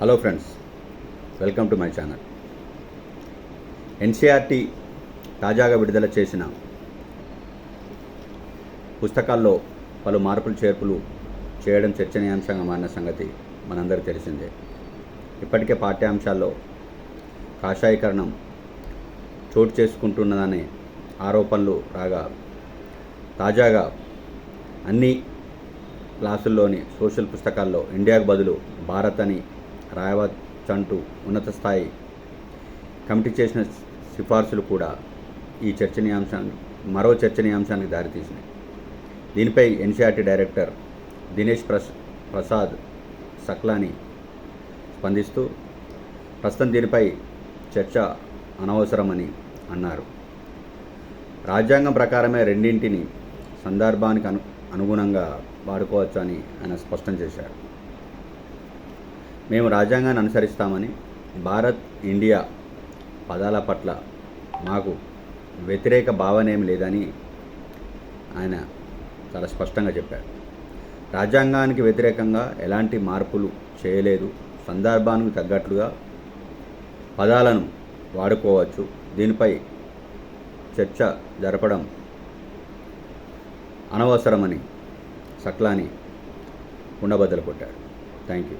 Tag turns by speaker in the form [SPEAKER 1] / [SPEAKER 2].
[SPEAKER 1] Hello friends welcome to my channel NCERT తాజాగా విడుదల చేసిన పుస్తకాల్లో పలు మార్పులు చేర్పులు చేయడం చర్చనీయాంశంగా మారిన సంగతి మనందరికీ తెలిసిందే. ఇప్పటికే పాఠ్యాంశాల్లో కాషాయీకరణం చోటు చేసుకుంటున్నదనే ఆరోపణలు రాగా తాజాగా అన్ని క్లాసుల్లోని సోషల్ పుస్తకాల్లో ఇండియాకు బదులు భారత్ అని రాయవచ్చంటూ ఉన్నత స్థాయి కమిటీ చేసిన సిఫార్సులు కూడా ఈ చర్చనీయాంశాన్ని మరో చర్చనీయాంశానికి దారితీసినాయి. దీనిపై ఎన్సీఆర్టీ డైరెక్టర్ దినేష్ ప్రస్ ప్రసాద్ సక్లాని స్పందిస్తూ ప్రస్తుతం దీనిపై చర్చ అనవసరమని అన్నారు. రాజ్యాంగం ప్రకారమే రెండింటిని సందర్భానికి అను అనుగుణంగా వాడుకోవచ్చు అని ఆయన స్పష్టం చేశారు. మేము రాజ్యాంగాన్ని అనుసరిస్తామని భారత్ ఇండియా పదాల పట్ల మాకు వ్యతిరేక భావనేమి లేదని ఆయన చాలా స్పష్టంగా చెప్పారు. రాజ్యాంగానికి వ్యతిరేకంగా ఎలాంటి మార్పులు చేయలేదు. సందర్భానికి తగ్గట్లుగా పదాలను వాడుకోవచ్చు. దీనిపై చర్చ జరపడం అనవసరమని సక్లాని ఉండబద్దలు కొట్టాడు థ్యాంక్ యూ